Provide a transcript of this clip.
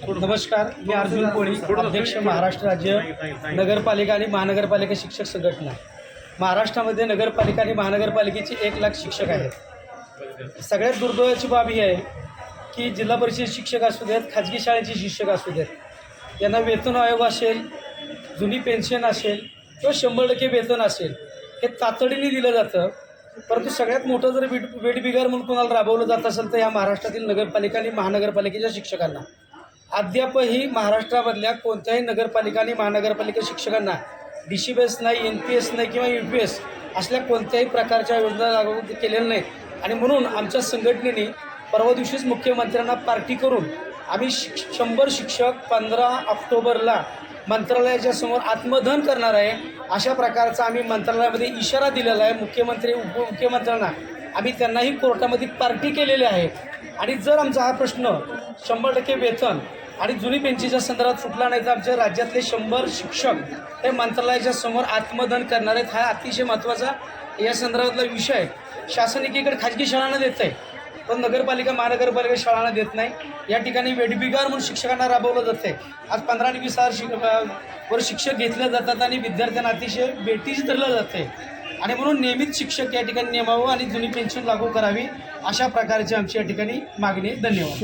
नमस्कार मी अर्जुन कोळी अध्यक्ष महाराष्ट्र राज्य नगरपालिका आणि महानगरपालिका शिक्षक संघटना. महाराष्ट्रामध्ये नगरपालिका आणि महानगरपालिकेचे एक लाख शिक्षक आहेत. सगळ्यात दुर्दैवाची बाब ही आहे की जिल्हा परिषद शिक्षक असू देत खाजगी शाळेचे शिक्षक असू देत यांना वेतन आयोग असेल जुनी पेन्शन असेल किंवा शंभर टक्के वेतन असेल हे तातडीने दिलं जातं. परंतु सगळ्यात मोठं जर वेट वेटबिगार म्हणून कोणाला राबवलं जात असेल तर या महाराष्ट्रातील नगरपालिका आणि महानगरपालिकेच्या शिक्षकांना. अद्यापही महाराष्ट्रामधल्या कोणत्याही नगरपालिका आणि महानगरपालिका शिक्षकांना डी सी बी एस नाही एन पी एस नाही किंवा यू पी एस असल्या कोणत्याही प्रकारच्या योजना लागू केलेल्या नाहीत. आणि म्हणून आमच्या संघटनेने परवा दिवशीच मुख्यमंत्र्यांना पार्टी करून आम्ही शिक्ष शंभर शिक्षक पंधरा ऑक्टोबरला मंत्रालयाच्या समोर आत्मदहन करणार आहे अशा प्रकारचा आम्ही मंत्रालयामध्ये इशारा दिलेला आहे. मुख्यमंत्री उपमुख्यमंत्र्यांना आम्ही त्यांनाही कोर्टामध्ये पार्टी केलेली आहे. आणि जर आमचा हा प्रश्न शंभर टक्के वेतन आणि जुनी बेंचीच्या संदर्भात सुटला नाही तर आमच्या राज्यातले शंभर शिक्षक हे मंत्रालयाच्या समोर आत्मदन करणार आहेत हा अतिशय महत्त्वाचा या संदर्भातला विषय. शासन एकीकडे खाजगी शाळांना देत आहे पण नगरपालिका महानगरपालिका शाळांना देत नाही. या ठिकाणी वेडबिगार म्हणून शिक्षकांना राबवलं जाते आज पंधरा आणि वीस हजार शिक वर शिक्षक घेतले जातात आणि विद्यार्थ्यांना अतिशय बेटीच धरलं जाते आणि म्हणून नियमित शिक्षक या ठिकाणी नेमावं आणि जुनी पेन्शन लागू करावी अशा प्रकारची आमची या ठिकाणी मागणी धन्यवाद.